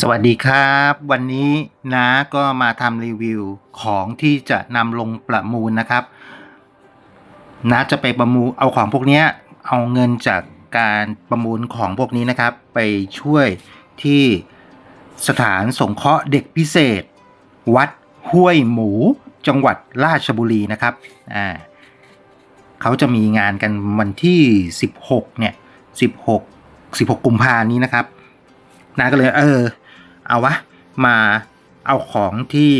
สวัสดีครับ วันนี้น้าก็มาทำรีวิวของที่จะนำลงประมูลนะครับน้าจะไปประมูลเอาของพวกนี้เอาเงินจากการประมูลของพวกนี้นะครับ ไปช่วยที่สถานสงเคราะห์เด็กพิเศษ วัดห้วยหมูจังหวัดราชบุรีนะครับอ่าเขาจะมีงานกันวันที่ 16เนี่ย16 16 กุมภานี้นะครับ นาก็เลยเออ เอาวะ มาเอาของที่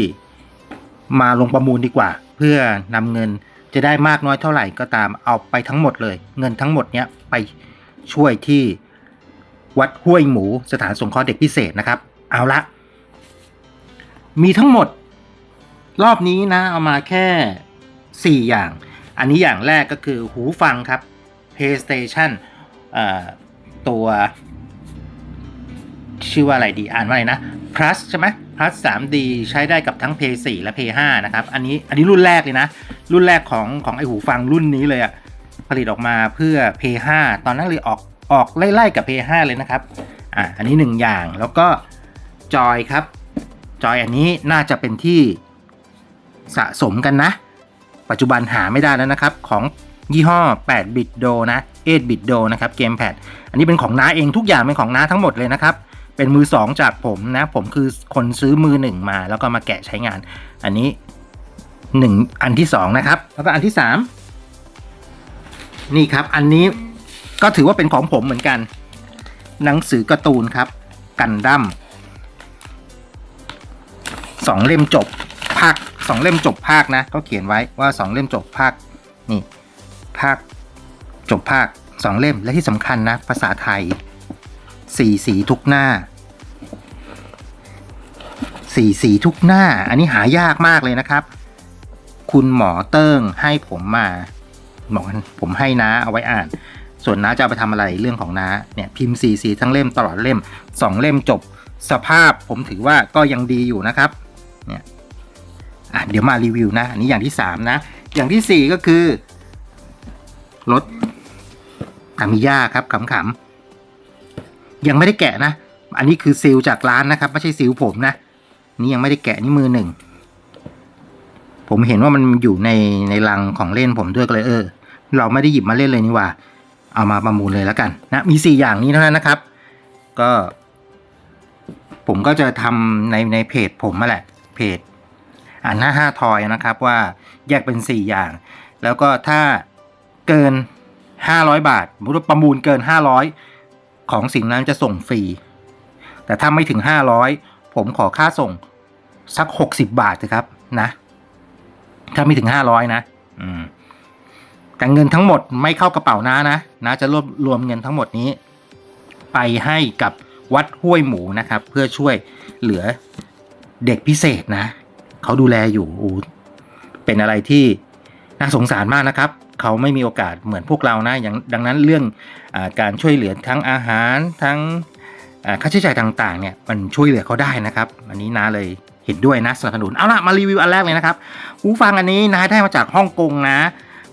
มาลงประมูลดีกว่า เพื่อนำเงินจะได้มากน้อยเท่าไหร่ก็ตามเอาไปทั้งหมดเลย เงินทั้งหมดเนี้ยไปช่วยที่วัดห้วยหมูสถานสงเคราะห์เด็กพิเศษนะครับ เอาละ มีทั้งหมด รอบนี้นะ เอามาแค่ 4 อย่าง อันนี้อย่างแรกก็คือหูฟังครับ PlayStation ตัว ชื่อว่าอะไรดีอ่านว่าอะไรนะ plus ใช่ไหม plus 3D ใช้ได้กับทั้ง p 4และ p 5นะครับ อันนี้อันนี้รุ่นแรกเลยนะ รุ่นแรกของของไอหูฟังรุ่นนี้เลยอะผลิตออกมาเพื่อ p 5ตอนนั้นเลยออกออกไล่ๆกับ p 5เลยนะครับอ่าอันนี้หนึ่งอย่างแล้วก็จอยครับ จอยอันนี้น่าจะเป็นที่สะสมกันนะ ปัจจุบันหาไม่ได้แล้วนะครับ ของยี่ห้อ 8 bit do นะ 8 bit do นะครับเกมแพดอันนี้เป็นของน้าเองทุกอย่างเป็นของน้าทั้งหมดเลยนะครับ เป็นมือสองจากผมนะ ผมคือคนซื้อมือหนึ่งมา แล้วก็มาแกะใช้งาน อันนี้หนึ่งอันที่สองนะครับ แล้วก็อันที่สามนี่ครับ อันนี้ก็ถือว่าเป็นของผมเหมือนกัน หนังสือการ์ตูนครับ กันดั้มสองเล่มจบภาคสองเล่มจบภาคนะเขาเขียนไว้ว่าสองเล่มจบภาคนี่ ภาคจบภาคสองเล่มและที่สำคัญนะ ภาษาไทย สีสีทุกหน้าสีสีทุกหน้า อันนี้หายากมากเลยนะครับ คุณหมอเติ้งให้ผมมาบอกผมให้น้าเอาไว้อ่าน ส่วนน้าจะเอาไปทำอะไรเรื่องของน้าเนี่ยพิมพ์สีสีทั้งเล่มตลอดเล่มสองเล่มจบสภาพผมถือว่าก็ยังดีอยู่นะครับเนี่ยอะเดี๋ยวมารีวิวนะ อันนี้อย่างที่สามนะ อย่างที่สี่ก็คือรถทามิยาครับขำๆ ยังไม่ได้แกะนะ อันนี้คือซีลจากร้านนะครับ ไม่ใช่ซีลผมนะ นี่ยังไม่ได้แกะนี่มือหนึ่ง ผมเห็นว่ามันอยู่ในในลังของเล่นผมด้วยก็เลยเออ เราไม่ได้หยิบมาเล่นเลยนี่ว่า เอามาประมูลเลยแล้วกันนะ มีสี่อย่างนี้เท่านั้นนะครับ ก็ ผมก็จะทำในในเพจผมมาแหละ เพจอ่านหน้าห้าทอยนะครับว่าแยกเป็นสี่อย่าง แล้วก็ถ้าเกินห้าร้อยบาทสมมติว่าประมูลเกินห้าร้อย ของสิ่งนั้นจะส่งฟรี แต่ถ้าไม่ถึงห้าร้อยผมขอค่าส่งสักหกสิบบาทนะครับนะ ถ้าไม่ถึงห้าร้อยนะแต่เงินทั้งหมดไม่เข้ากระเป๋านะนะนะจะรวบรวมเงินทั้งหมดนี้ ไปให้กับวัดห้วยหมูนะครับ เพื่อช่วยเหลือเด็กพิเศษนะ เขาดูแลอยู่เป็นอะไรที่น่าสงสารมากนะครับ เขาไม่มีโอกาสเหมือนพวกเรานะอย่างดังนั้นเรื่องอการช่วยเหลือทั้งอาหารทั้งค่าใช้จ่ายต่างๆเนี่ยมันช่วยเหลือเขาได้นะครับ อันนี้นาเลยเห็นด้วยนะสนับสนุนเอาละมารีวิวอันแรกเลยนะครับหูฟังอันนี้นาได้มาจากฮ่องกงนะ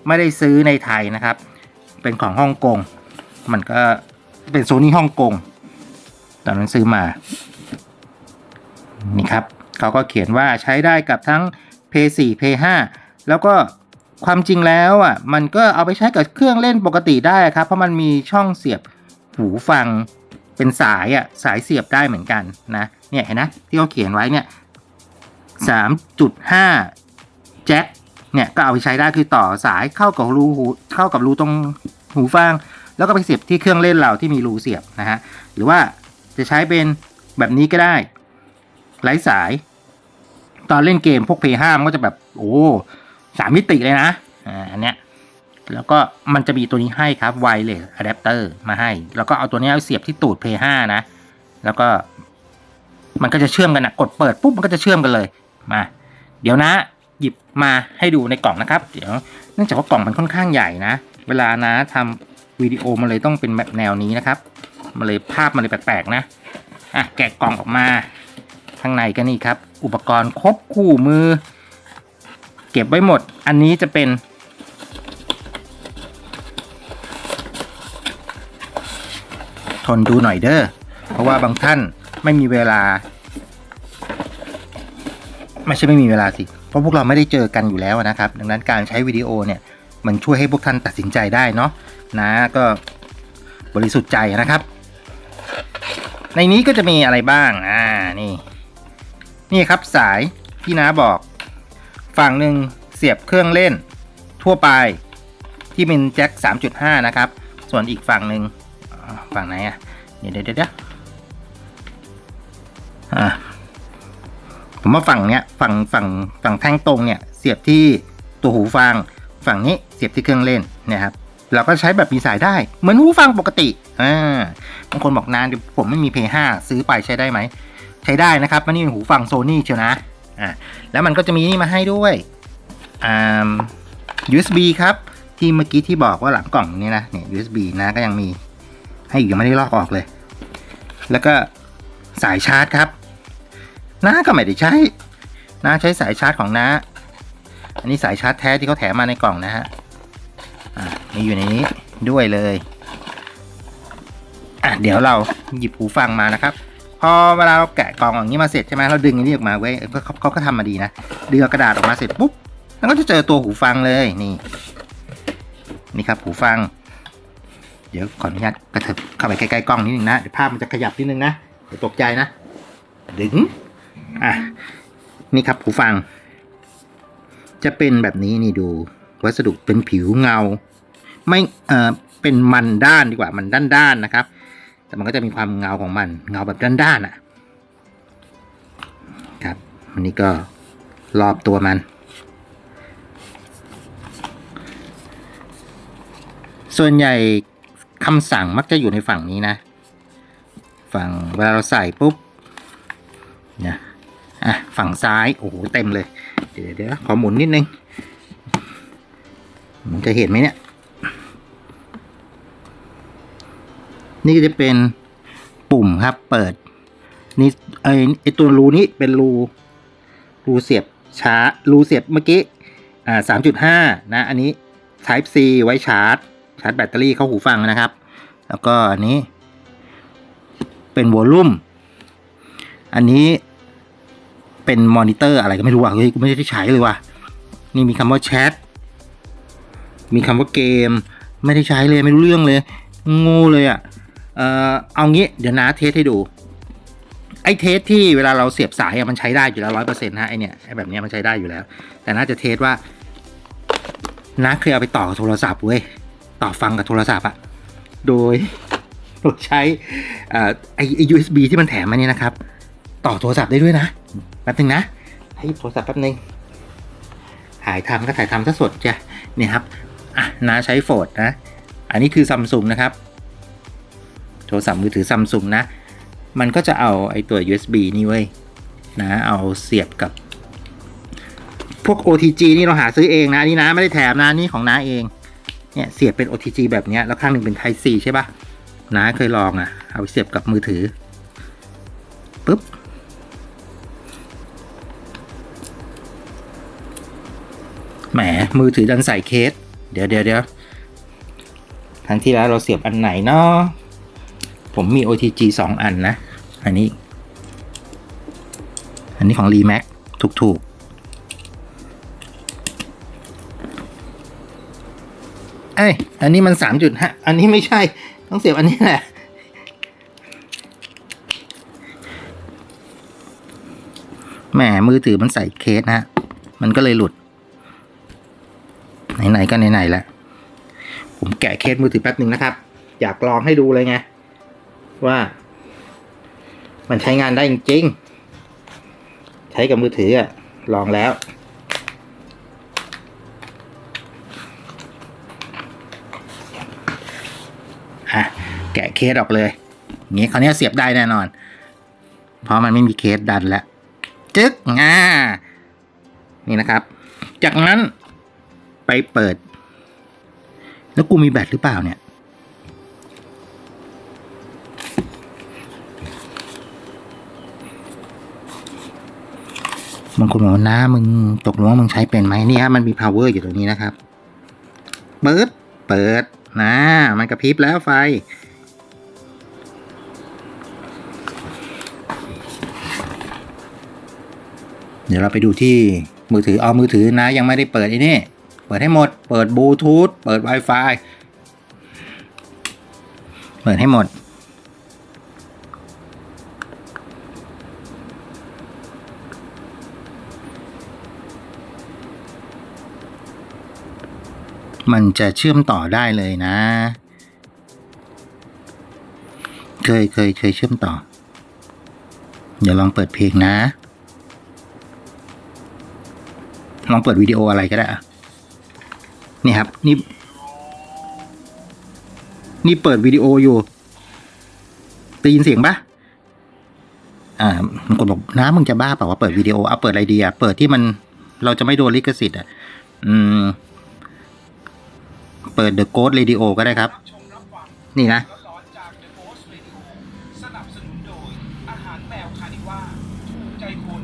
ไม่ได้ซื้อในไทยนะครับ เป็นของฮ่องกงมันก็เป็นโซนี่ฮ่องกงตอนนั้นซื้อมานี่ครับเขาก็เขียนว่าใช้ได้กับทั้ง p 4 p 5 แล้วก็ ความจริงแล้วอะมันก็เอาไปใช้กับเครื่องเล่นปกติได้ครับ เพราะมันมีช่องเสียบหูฟังเป็นสายอะสายเสียบได้เหมือนกันนะเนี่ยเห็นนะที่เขาเขียนไว้เนี่ย3.5แจ็คเนี่ยก็เอาไปใช้ได้คือต่อสายเข้ากับรูหูเข้ากับรูตรงหูฟัง แล้วก็ไปเสียบที่เครื่องเล่นเราที่มีรูเสียบนะฮะหรือว่าจะใช้เป็นแบบนี้ก็ได้ไร้สาย ตอนเล่นเกมพวก P5 มันก็จะแบบโอ้ สามมิติเลยนะอ่าอันเนี้ยแล้วก็มันจะมีตัวนี้ให้ครับไวเลสอะแดปเตอร์มาให้ แล้วก็เอาตัวนี้เอาเสียบที่ตูด P5 นะ แล้วก็ มันก็จะเชื่อมกันนะกดเปิดปุ๊บมันก็จะเชื่อมกันเลยมา เดี๋ยวนะ หยิบมาให้ดูในกล่องนะครับ เดี๋ยวเนื่องจากว่ากล่องมันค่อนข้างใหญ่นะ เวลานะทำวิดีโอมันเลยต้องเป็นแบบแนวนี้นะครับมันเลยภาพมันเลยแปลกๆนะอะแกะกล่องออกมาข้างในก็นี่ครับ อุปกรณ์ครบคู่มือ เก็บไว้หมด อันนี้จะเป็น ทนดูหน่อยเด้อ เพราะว่าบางท่านไม่มีเวลา ไม่ใช่ไม่มีเวลาสิ เพราะพวกเราไม่ได้เจอกันอยู่แล้วนะครับ ดังนั้นการใช้วิดีโอเนี่ย มันช่วยให้พวกท่านตัดสินใจได้เนาะนะก็บริสุทธิ์ใจนะครับ ในนี้ก็จะมีอะไรบ้าง อ่า นี่ นี่ครับสายที่น้าบอก ฝั่งหนึ่งเสียบเครื่องเล่นทั่วไปที่เป็นแจ็ค 3.5 นะครับ ส่วนอีกฝั่งหนึ่งฝั่งไหนอะ เดี๋ยวเดี๋ยวเดี๋ยวผมว่าฝั่งเนี้ยฝั่งฝั่งฝั่งแท่งตรงเนี่ยเสียบที่ตัวหูฟัง ฝั่งนี้เสียบที่เครื่องเล่นนี่ยครับเราก็ใช้แบบมีสายได้เหมือนหูฟังปกติอ่าบางคนบอกนานเดี๋ยวผมไม่มี Play 5ซื้อไปใช้ได้ไหม ใช้ได้นะครับมันนี่เป็นหูฟังโซนี่เชียวนะ อ่าแล้วมันก็จะมีนี่มาให้ด้วยอ่า USB ครับ ที่เมื่อกี้ที่บอกว่าหลังกล่องนี้นะเนี่ย USB นะก็ยังมีให้อยังไม่ได้ลอกออกเลย แล้วก็สายชาร์จครับน้าก็ไม่ได้ใช้น้าใช้สายชาร์จของน้าอันนี้สายชาร์จแท้ที่เขาแถมมาในกล่องนะฮะอ่ามีอยู่ในนี้ด้วยเลยอะเดี๋ยวเราหยิบหูฟังมานะครับ พอเวลาเราแกะกล่องอย่างนี้มาเสร็จใช่ไหมเราดึงอันนี้ออกมาไว้เขาเขาก็ทำมาดีนะดึงเอกระดาษออกมาเสร็จปุ๊บแล้วก็จะเจอตัวหูฟังเลยนี่ นี่ครับ หูฟัง เดี๋ยวขออนุญาตกระเถิบเข้าไปใกล้ๆกล้องนิดนึงนะเดี๋ยวภาพมันจะขยับนิดนึงนะเดี๋ยวตกใจนะ ดึงอะนี่ครับหูฟัง จะเป็นแบบนี้นี่ดู วัสดุเป็นผิวเงา ไม่เอ่อเป็นมันด้านดีกว่ามันด้านๆนะครับ แต่มันก็จะมีความเงาของมัน เงาแบบด้านๆอะครับอันนี้ก็รอบตัวมัน ส่วนใหญ่คำสั่งมักจะอยู่ในฝั่งนี้นะ ฝั่งเวลาเราใส่ปุ๊บนะอะฝั่งซ้าย โอ้โห เต็มเลย เดี๋ยวเดี๋ยวขอหมุนนิดนึง มันจะเห็นไหมเนี่ย นี่ก็จะเป็นปุ่มครับ เปิด นี่ไอไอตัวรูนี้เป็นรู รูเสียบชาร์จรูเสียบเมื่อกี้ อ่าสามจุดห้านะ อันนี้ Type C ไว้ชาร์จ ชาร์จแบตเตอรี่เข้าหูฟังนะครับ แล้วก็อันนี้ เป็นวอลลุ่ม อันนี้เป็นมอนิเตอร์อะไรก็ไม่รู้อะเฮ้ยกูไม่ได้ใช้เลยว่ะ นี่มีคำว่าแชท มีคำว่าเกม ไม่ได้ใช้เลยไม่รู้เรื่องเลย งูเลยอะ ออเอางี้เดี๋ยวนะเทสให้ดู ไอ้เทสที่เวลาเราเสียบสายมันใช้ได้อยู่แล้วร้อยเปอร์เซ็นต์ฮะไอเนี่ยไอแบบเนี้ยมันใช้ได้อยู่แล้ว แต่น่าจะเทสว่านะเคยเอาไปต่อกับโทรศัพท์เว้ยต่อฟังกับโทรศัพท์อะโดยโดยใช้ไอไอ USB ที่มันแถมมาเนี่ยนะครับ ต่อโทรศัพท์ได้ด้วยนะแป๊บนึงนะให้โทรศัพท์แป๊บนึงถ่ายทำก็ถ่ายทำซะสดจ้ะเนี่ยครับอะนาใช้โฟดนะ อันนี้คือซัมซุงนะครับ โทรศัพท์มือถือซัมซุงนะ มันก็จะเอาไอตัว USB นี่เว้ยนะเอาเสียบกับพวก OTG นี่เราหาซื้อเองนะนี่นะไม่ได้แถมนะนี่ของน้าเองเนี่ยเสียบเป็น OTG แบบนี้แล้วข้างหนึ่งเป็น Type C ใช่ปะน้าเคยลองอะ่ะ เอาเสียบกับมือถือปุ๊บแหมมือถือดันใส่เคส เดี๋ยวเดี๋ยวเดี๋ยวครั้งที่แล้วเราเสียบอันไหนเนาะ ผมมี OTG สองอันนะ อันนี้ อันนี้ของ r e m a x ถูกถูกเอ้ย อันนี้มันสามจุดห้าอันนี้ไม่ใช่ ต้องเสียบอันนี้แหละ แหมมือถือมันใส่เคสนะ มันก็เลยหลุด ไหน ๆ ก็ไหน ๆ แล้ว ผมแกะเคสมือถือแป๊บหนึ่งนะครับ อยากลองให้ดูเลยไง ว่า มันใช้งานได้จริงๆ ใช้กับมือถืออะลองแล้ว อะ แกะเคสออกเลยอย่างงี้คราวนี้เสียบได้แน่นอน เพราะมันไม่มีเคสดันแล้ว จึ๊กอ่านี่นะครับ จากนั้นไปเปิด แล้วกูมีแบตหรือเปล่าเนี่ย มึงคนบอกนะมึงตกลงว่ามึงใช้เป็นไหมนี่ฮะมันมี power อยู่ตรงนี้นะครับเปิดเปิดนะมันกระพริบแล้วไฟ เดี๋ยวเราไปดูที่มือถือเอามือถือนะ ยังไม่ได้เปิดอ้นี่ เปิดให้หมด เปิดบลูทูธเปิด Wi-Fi เปิดให้หมด มันจะเชื่อมต่อได้เลยนะ เคยเคยเคยเชื่อมต่อ เดี๋ยวลองเปิดเพลงนะ ลองเปิดวิดีโออะไรก็ได้อะนี่ครับ นี่ นี่เปิดวิดีโออยู่ได้ยินเสียงปะอ่ามันกดบอกน้ามึงจะบ้าเปล่าว่าเปิดวิดีโอเอาเปิดอะไรดีอะเปิดที่มันเราจะไม่โดนลิขสิทธิ์อะ อืม ปิด The Ghost Radio ก็ได้ครับ นี่นะร้อนๆจาก The Ghost Radio สนับสนุนโดยอาหารแมวคานิว่าถูกใจคน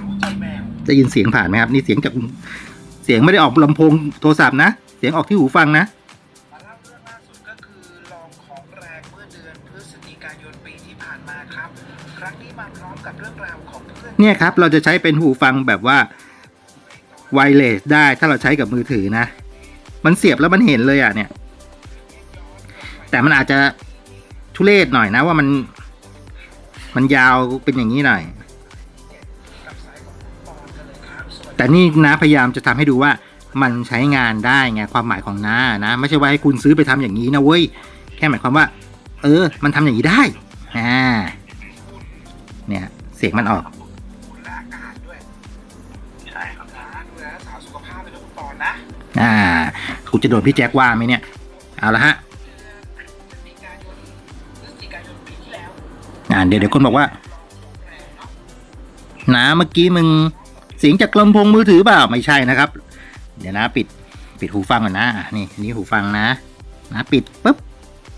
รู้ใจแมวได้ยินเสียงผ่านไหมครับ นี่เสียงจากเสียงไม่ได้ออกลำโพงโทรศัพท์นะ เสียงออกที่หูฟังนะมาเล่าเรื่องล่าสุดก็คือลองของแรงเมื่อเดือนพฤศจิกายนปีที่ผ่านมาครับครั้งนี้มาพร้อมกับเรื่องราวของเพื่อนเนี่ยครับ เราจะใช้เป็นหูฟังแบบว่าไวเลสได้ถ้าเราใช้กับมือถือนะ มันเสียบแล้วมันเห็นเลยอะเนี่ย แต่มันอาจจะทุเรศหน่อยนะว่ามัน มันยาวเป็นอย่างนี้หน่อยกับสายของคุณปอนกันเลยครับสวัสดีแต่นี่นะพยายามจะทำให้ดูว่ามันใช้งานได้ไงความหมายของน้านะ ไม่ใช่ว่าให้คุณซื้อไปทำอย่างนี้นะเว้ย แค่หมายความว่า เออ มันทำอย่างนี้ได้อ่าเนี่ย เสียงมันออกคุณและอากาศด้วยใช่ครับนะดูแลรักษาสุขภาพไปด้วยคุณปอนนะอ่า กูจะโดนพี่แจ็คว่าไหมเนี่ย เอาละฮะพฤศจิกานพฤศจิกายนปีที่แล้วอ่าเดี๋ยวเดี๋ยวคนบอกว่าแรงเนาะเมื่อกี้มึงเสียงจากลำโพงมือถือเปล่าไม่ใช่นะครับ เดี๋ยวนะปิดปิดหูฟังก่อนนะอะนี่นี่หูฟังนะ นะปิดปุ๊บ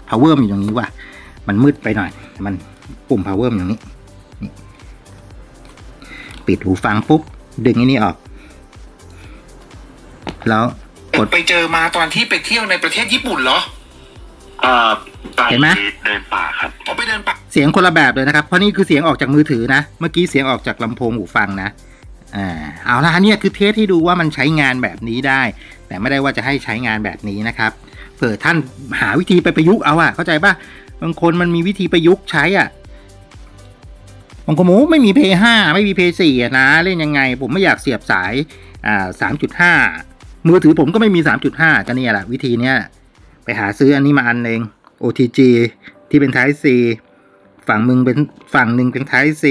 power มอยู่ตรงนี้ว่ะมันมืดไปหน่อย มันปุ่ม power มอยู่ตรงนี้นปิดหูฟังปุ๊บ ดึงไอันนี้ออก แล้ว ไปเจอมาตอนที่ไปเที่ยวในประเทศญี่ปุ่นเหรอเอ่อไปเห็นไหม เดินป่าครับ ผมไปเดินป่าเสียงคนละแบบเลยนะครับ เพราะนี่คือเสียงออกจากมือถือนะ เมื่อกี้เสียงออกจากลำโพงหูฟังนะ อ่า เอาละเนี่ยคือเทสที่ดูว่ามันใช้งานแบบนี้ได้ แต่ไม่ได้ว่าจะให้ใช้งานแบบนี้นะครับ เผื่อท่านหาวิธีไปประยุกต์เอาอะเข้าใจป่ะ บางคนมันมีวิธีประยุกต์ใช้อะบางคนบอกว่าไม่มีเพย์ห้าไม่มีเพย์สี่อะนะ เล่นยังไง ผมไม่อยากเสียบสาย อ่าสา มือถือผมก็ไม่มีสามจุดห้าก็เนี่ยแหละวิธีเนี้ยไปหาซื้ออันนี้มาอันเอง OTG ที่เป็น Type C ฝั่งมึงเป็นฝั่งหนึ่งเป็น Type C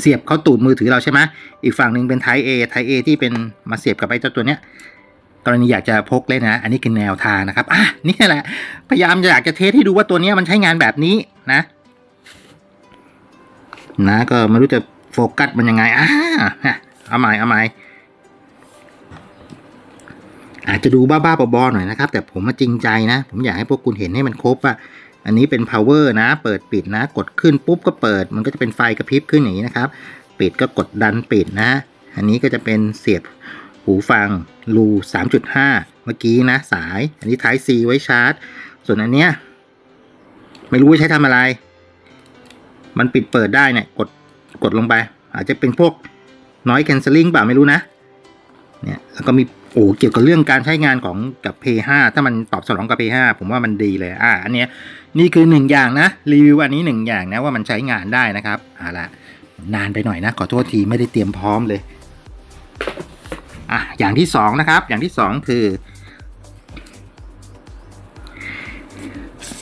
เสียบเข้าตูดมือถือเราใช่ไหมอีกฝั่งหนึ่งเป็น Type A Type A ที่เป็นมาเสียบกับไอ้เจ้าตัวเนี้ยกรณีอยากจะพกเล่นนะ อันนี้คือแนวทางนะครับ อะ นี่แหละ พยายามอยากจะเทสให้ดูว่าตัวเนี้ยมันใช้งานแบบนี้นะ นะ ก็ไม่รู้จะโฟกัสมันยังไง อ่าเอาใหม่เอาใหม่ อาจจะดูบ้าๆบอๆหน่อยนะครับ แต่ผมมาจริงใจนะ ผมอยากให้พวกคุณเห็นให้มันครบว่า อันนี้เป็น power นะ เปิดปิดนะ กดขึ้นปุ๊บก็เปิด มันก็จะเป็นไฟกระพริบขึ้นอย่างนี้นะครับ ปิดก็กดดันปิดนะ อันนี้ก็จะเป็นเสียบหูฟังรู3.5 เมื่อกี้นะสาย อันนี้ Type C ไว้ชาร์จ ส่วนอันเนี้ยไม่รู้ใช้ทำอะไร มันปิดเปิดได้เนี่ย กดกดลงไป อาจจะเป็นพวก noise cancelling เปล่าไม่รู้นะ เนี่ย แล้วก็มี โอ้เกี่ยวกับเรื่องการใช้งานของกับ P5 ถ้ามันตอบสนองกับ P5 ผมว่ามันดีเลย อ่า อันเนี้ยนี่คือหนึ่งอย่างนะ รีวิวอันนี้หนึ่งอย่างนะว่ามันใช้งานได้นะครับเอาละนานไปหน่อยนะ ขอโทษทีไม่ได้เตรียมพร้อมเลยอะอย่างที่สองนะครับ อย่างที่สองคือ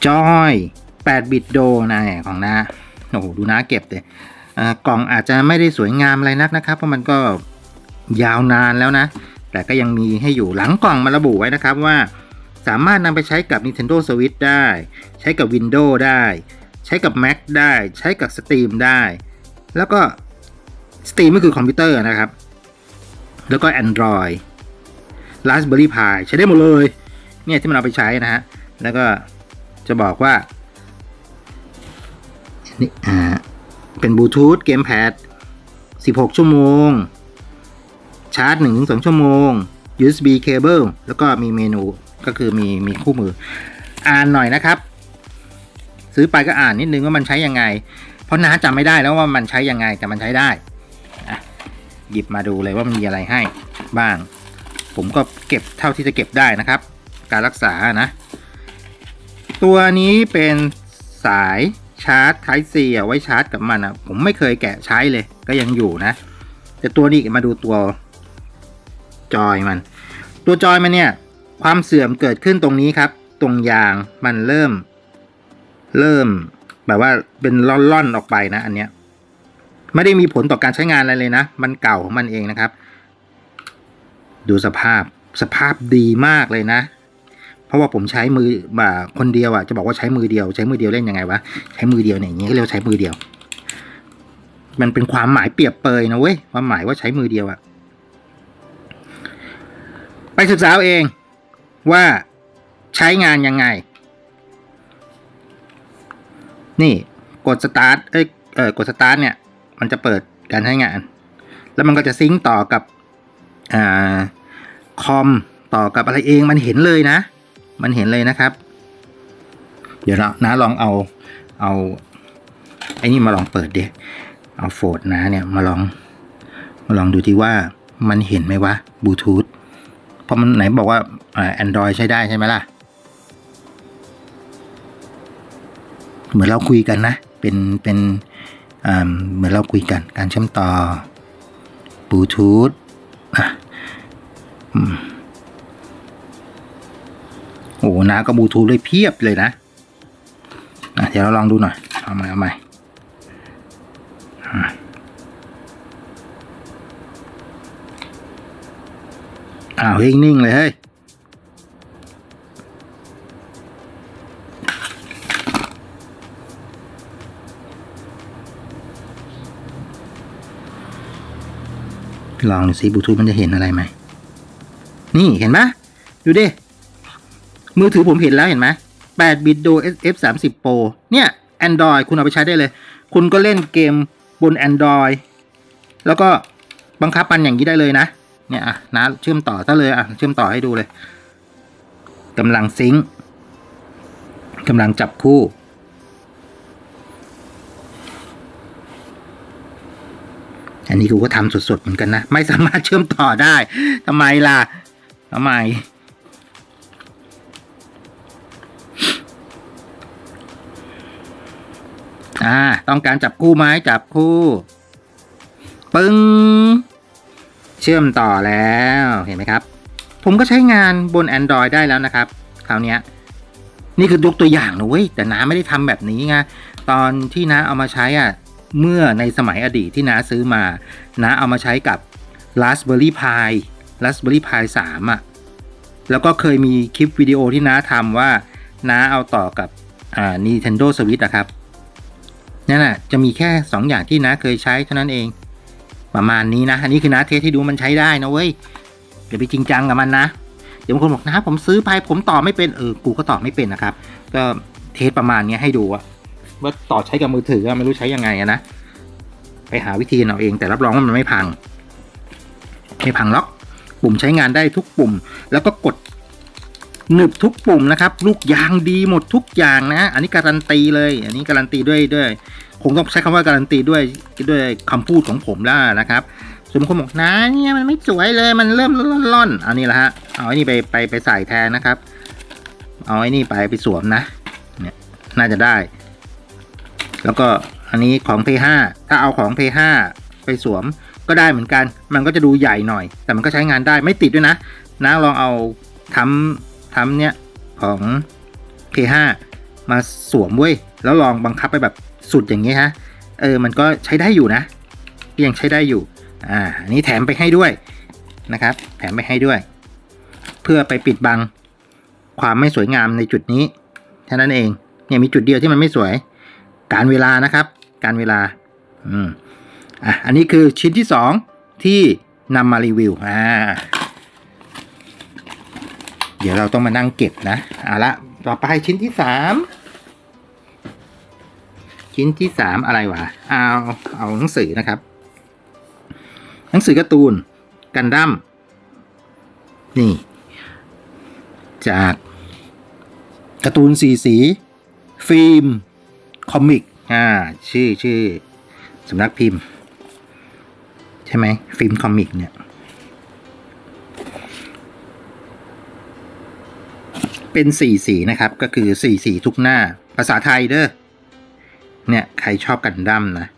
จอย8บิตโดนะของนะโอ้โหดูนะเก็บเลยอ่ากล่องอาจจะไม่ได้สวยงามอะไรนักนะครับ เพราะมันก็ยาวนานแล้วนะ แต่ก็ยังมีให้อยู่หลังกล่องมาระบุไว้นะครับว่า สามารถนำไปใช้กับ Nintendo Switch ได้ ใช้กับ Windows ได้ ใช้กับ Mac ได้ ใช้กับ Steam ได้ แล้วก็ Steam ก็คือคอมพิวเตอร์นะครับ แล้วก็ Android Raspberry Pi ใช้ได้หมดเลย เนี่ยที่มันเอาไปใช้นะฮะ แล้วก็จะบอกว่านี่อ่าเป็นบลูทูธเกมแพด16 ชั่วโมง ชาร์จ 1-2 ชั่วโมง USB cable แล้วก็มีเมนูก็คือมีมีคู่มือ อ่านหน่อยนะครับ ซื้อไปก็อ่านนิดนึงว่ามันใช้ยังไง เพราะน้าจำไม่ได้แล้วว่ามันใช้ยังไงแต่มันใช้ได้อะหยิบมาดูเลยว่ามันมีอะไรให้บ้าง ผมก็เก็บเท่าที่จะเก็บได้นะครับ การรักษานะ ตัวนี้เป็นสายชาร์จ Type C เอาไว้ชาร์จกับมันอะ ผมไม่เคยแกะใช้เลยก็ยังอยู่นะ แต่ตัวนี้มาดูตัว จอยมัน ตัวจอยมันเนี่ย ความเสื่อมเกิดขึ้นตรงนี้ครับ ตรงยางมันเริ่ม เริ่ม แบบว่าเป็นล่อนๆออกไปนะ อันเนี้ยไม่ได้มีผลต่อการใช้งานอะไรเลยนะ มันเก่าของมันเองนะครับ ดูสภาพสภาพดีมากเลยนะ เพราะว่าผมใช้มือบ่าคนเดียวอะจะบอกว่าใช้มือเดียว ใช้มือเดียวเล่นยังไงวะใช้มือเดียวเนี่ยอย่างนี้ก็เรียกใช้มือเดียว มันเป็นความหมายเปรียบเปยนะเว้ยความหมายว่าใช้มือเดียวอะ ไปศึกษาเองว่าใช้งานยังไง นี่กดสตาร์ทเอ้ยเออกดสตาร์ทเนี่ย มันจะเปิดการใช้งาน แล้วมันก็จะซิงก์ต่อกับอ่าคอมต่อกับอะไรเองมันเห็นเลยนะ มันเห็นเลยนะครับ เดี๋ยวเรานะลองเอาเอาไอ้นี่มาลองเปิดเดิเอาโฟดนะเนี่ยมาลองมาลองดูที่ว่ามันเห็นไหมวะบลูทูธ เพราะมันไหนบอกว่าแอ่า Android ใช้ได้ใช่ไหมล่ะ เหมือนเราคุยกันนะ เป็นเป็นเหมือนเราคุยกัน การเชื่อมต่อบลูทูธอะโอ้โหนะก็บลูทูธเลยเพียบเลยนะอะเดี๋ยวเราลองดูหน่อย เอาใหม่เอาใหม่ อ้าวเฮ้ยนิ่งเลยเฮ้ยลองดูซิบลูทูธมันจะเห็นอะไรไหม นี่เห็นไหมดูดิ มือถือผมเห็นแล้วเห็นไหม8บิตโด SF 3 0 Pro เนี่ย Android คุณเอาไปใช้ได้เลย คุณก็เล่นเกมบน Android แล้วก็บังคับมันอย่างนี้ได้เลยนะ เนี่ยอะนะเชื่อมต่อซะเลยอะเชื่อมต่อให้ดูเลยกำลังซิงค์กำลังจับคู่ อันนี้กูก็ทำสดๆเหมือนกันนะ ไม่สามารถเชื่อมต่อได้ทำไมล่ะทำไมอ่า ต้องการจับคู่ไหมจับคู่ ปึ้ง เชื่อมต่อแล้วเห็นไหมครับ ผมก็ใช้งานบน Android ได้แล้วนะครับ คราวนี้นี่คือยกตัวอย่างนะเว้ยแต่น้าไม่ได้ทำแบบนี้ไงตอนที่น้าเอามาใช้อะเมื่อในสมัยอดีตที่น้าซื้อมาน้าเอามาใช้กับ Raspberry Pi Raspberry Pi 3อะแล้วก็เคยมีคลิปวิดีโอที่น้าทำว่าน้าเอาต่อกับอ่า Nintendo Switch อะครับนั่นน่ะจะมีแค่ 2 อย่างที่น้าเคยใช้เท่านั้นเอง ประมาณนี้นะ อันนี้คือน้าเทสให้ดูมันใช้ได้นะเว้ยอย่าไปจริงจังกับมันนะ เดี๋ยวบางคนบอกนะผมซื้อไปผมต่อไม่เป็นเออกูก็ต่อไม่เป็นนะครับ ก็เทสประมาณนี้ให้ดูอะว่าต่อใช้กับมือถือไม่รู้ใช้ยังไงนะไปหาวิธีเอาเอง แต่รับรองว่ามันไม่พัง ไม่พังหรอก ปุ่มใช้งานได้ทุกปุ่ม แล้วก็กด หนึบทุกปุ่มนะครับ ลูกยางดีหมดทุกอย่างนะ อันนี้การันตีเลย อันนี้การันตีด้วยด้วย คงต้องใช้คำว่าการันตีด้วยด้วยคำพูดของผมแล้วนะครับส่วนบางคนบอกนะเนี่ยมันไม่สวยเลยมันเริ่มร่อนๆอันนี้แหละฮะเอาไอ้นี่ไปไปไปใส่แทนนะครับ เอาไอ้นี่ไปไปสวมนะเนี่ยน่าจะได้ แล้วก็อันนี้ของ P5 ถ้าเอาของ P5 ไปสวมก็ได้เหมือนกัน มันก็จะดูใหญ่หน่อย แต่มันก็ใช้งานได้ไม่ติดด้วยนะนะลองเอาทำ ทำเนี่ยของ P5 มาสวมเว้ย แล้วลองบังคับไปแบบสุดอย่างนี้ฮะ เออ มันก็ใช้ได้อยู่นะ ยังใช้ได้อยู่ อ่า อันนี้แถมไปให้ด้วยนะครับ แถมไปให้ด้วย เพื่อไปปิดบังความไม่สวยงามในจุดนี้แค่นั้นเอง เนี่ยมีจุดเดียวที่มันไม่สวย การเวลานะครับ การเวลา อืม อะ อันนี้คือชิ้นที่สองที่นำมารีวิว อ่า ดี๋ยวเราต้องมานั่งเก็บนะเอาละต่อไปชิ้นที่สามชิ้นที่สามอะไรวะเอาเอาหนังสือนะครับ หนังสือการ์ตูนกันดั้มนี่ จากการ์ตูนสีสี ฟิล์ม คอมิกอ่าชื่อชื่อสำนักพิมพ์ ใช่ไหมฟิล์มคอมิกเนี่ย เป็นสี่สีนะครับ ก็คือสี่สีทุกหน้า ภาษาไทยเด้อ เนี่ย ใครชอบกันดั้มนะ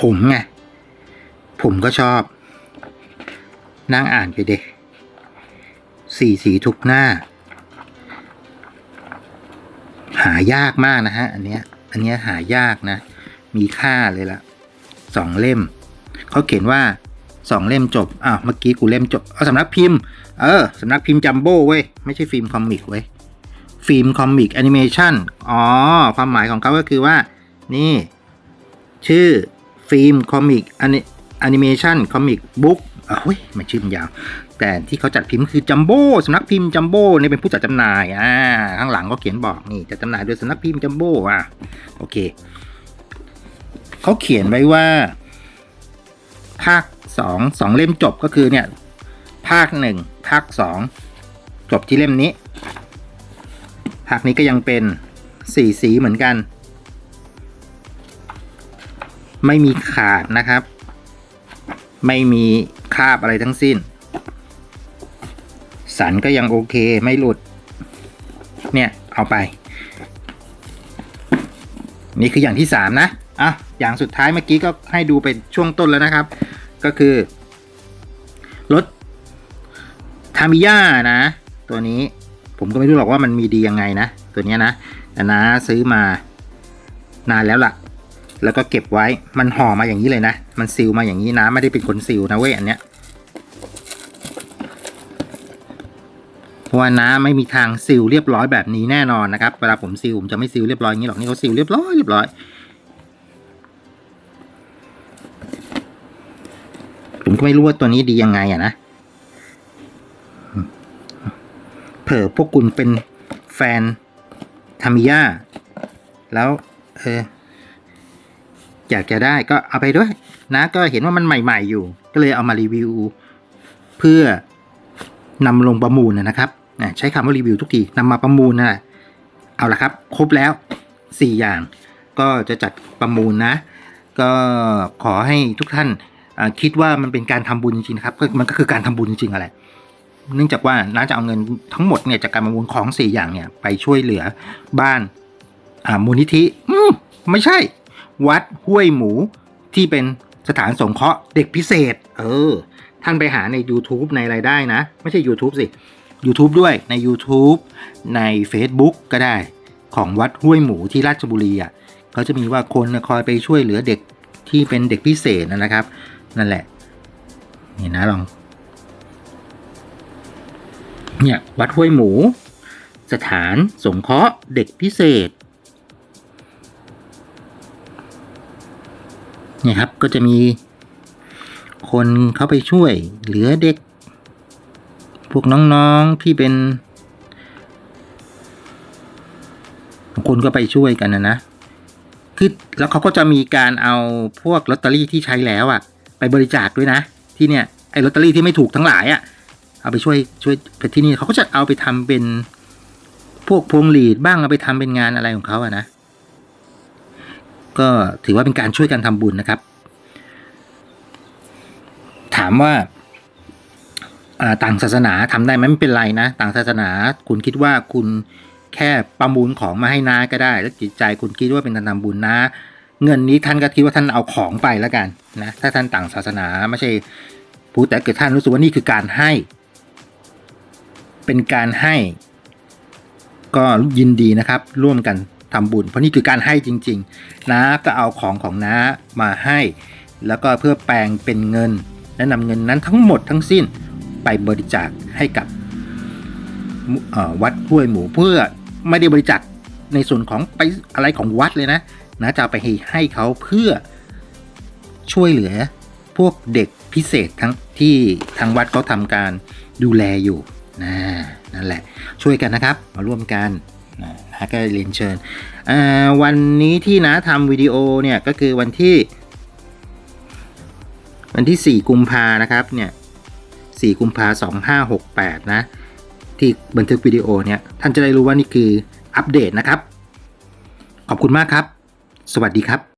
ผมไง ผมก็ชอบ นั่งอ่านไปเดะสี่สีทุกหน้า หายากมากนะฮะ อันเนี้ย อันเนี้ยหายากนะ มีค่าเลยละสองเล่ม เขาเขียนว่าสองเล่มจบ อ้าว เมื่อกี้กูเล่มจบ เอาสำนักพิมพ์ เออสำนักพิมพ์จัมโบ้เว้ย ไม่ใช่ฟิล์มคอมิกเว้ย ฟิล์มคอมิกแอนิเมชันอ๋อ ความหมายของเขาก็คือว่า นี่ ชื่อฟิล์มคอมิกแอนิเมชันคอมิกบุ๊กเฮ้ยมันชื่อมันยาว แต่ที่เขาจัดพิมพ์คือจัมโบ้สำนักพิมพ์จัมโบ้เนี่ยเป็นผู้จัดจำหน่ายอ่าข้างหลังก็เขียนบอกนี่จัดจำหน่ายโดยสำนักพิมพ์จัมโบ้อะโอเคเขาเขียนไว้ว่า ภาคสองสองเล่มจบก็คือเนี่ย ภาคหนึ่งภาคสองจบที่เล่มนี้ ภาคนี้ก็ยังเป็นสีสีเหมือนกัน ไม่มีขาดนะครับ ไม่มีคาบอะไรทั้งสิ้น สันก็ยังโอเคไม่หลุด เนี่ย เอาไป นี่คืออย่างที่สามนะอะอย่างสุดท้ายเมื่อกี้ก็ให้ดูไปช่วงต้นแล้วนะครับ ก็คือ ทามิยานะ ตัวนี้ผมก็ไม่รู้หรอกว่ามันมีดียังไงนะ ตัวนี้นะแต่นะซื้อมานานแล้วล่ะ แล้วก็เก็บไว้มันห่อมาอย่างนี้เลยนะ มันซีลมาอย่างนี้นะ ไม่ได้เป็นคนซีลนะเว้ยอันเนี้ยเพราะว่าน้าไม่มีทางซีลเรียบร้อยแบบนี้แน่นอนนะครับ เวลาผมซีลผมจะไม่ซีลเรียบร้อยอย่างนี้หรอกนี่เขาซีลเรียบร้อยเรียบร้อย ผมก็ไม่รู้ว่าตัวนี้ดียังไงอะนะ เผื่อพวกคุณเป็นแฟนทามิยาแล้วเอออยากจะได้ก็เอาไปด้วย นะก็เห็นว่ามันใหม่ ๆอยู่ ก็เลยเอามารีวิว เพื่อนำลงประมูลนะครับใช้คำว่ารีวิวทุกทีนำมาประมูลนะเอาละครับ ครบแล้วสี่อย่าง ก็จะจัดประมูลนะ ก็ขอให้ทุกท่านคิดว่ามันเป็นการทำบุญจริงๆครับมันก็คือการทำบุญจริงๆอะไร เนื่องจากว่าน้าจะเอาเงินทั้งหมดเนี่ยจากการประมูลของสี่อย่างเนี่ยไปช่วยเหลือบ้านอ่ามูลนิธิอืมไม่ใช่ วัดห้วยหมูที่เป็นสถานสงเคราะห์เด็กพิเศษ เออ ท่านไปหาใน YouTube ในอะไรได้นะ ไม่ใช่ YouTube สิ YouTube ด้วยใน YouTube ใน Facebook ก็ได้ของวัดห้วยหมูที่ราชบุรีอะเขาจะมีว่าคนคอยไปช่วยเหลือเด็กที่เป็นเด็กพิเศษนะครับ นั่นแหละ นี่นะลอง เนี่ยวัดห้วยหมู สถานสงเคราะห์เด็กพิเศษเนี่ยครับก็จะมีคนเข้าไปช่วยเหลือเด็ก พวกน้องๆที่เป็นคนก็ไปช่วยกันนะนะคือแล้วเขาก็จะมีการเอาพวกลอตเตอรี่ที่ใช้แล้วอะไปบริจาคด้วยนะ ที่เนี่ยไอ้ลอตเตอรี่ที่ไม่ถูกทั้งหลายอะ เอาไปช่วยช่วยไปที่นี่เขาก็จะเอาไปทำเป็นพวกพวงหลีดบ้างเอาไปทำเป็นงานอะไรของเขาอะนะ ก็ถือว่าเป็นการช่วยกันทำบุญนะครับ ถามว่าต่างศาสนาทำได้ไหมไม่เป็นไรนะ ต่างศาสนาคุณคิดว่าคุณแค่ประมูลของมาให้นาก็ได้ แล้วจิตใจคุณคิดว่าเป็นการทำบุญนะ เงินนี้ท่านก็คิดว่าท่านเอาของไปแล้วกันนะถ้าท่านต่างศาสนาไม่ใช่พูดแต่เกิดท่านรู้สึกว่านี่คือการให้ เป็นการให้ ก็ยินดีนะครับ ร่วมกันทำบุญ เพราะนี่คือการให้จริงๆน้าก็เอาของของน้ามาให้ แล้วก็เพื่อแปลงเป็นเงิน และนำเงินนั้นทั้งหมดทั้งสิ้นไปบริจาคให้กับวัดห้วยหมูเพื่อไม่ได้บริจาคในส่วนของไปอะไรของวัดเลยนะนะจะไปให้ให้เขาเพื่อช่วยเหลือพวกเด็กพิเศษทั้งที่ทางวัดเขาทำการดูแลอยู่ นะนั่นแหละช่วยกันนะครับมาร่วมกันนะนะก็เรียนเชิญวันนี้ที่นะทำวิดีโอเนี่ยก็คือวันที่ วันที่ 4 กุมภานะครับเนี่ย4กุมภา2568 นะ ที่บันทึกวิดีโอเนี่ยท่านจะได้รู้ว่านี่คืออัปเดตนะครับ ขอบคุณมากครับ สวัสดีครับ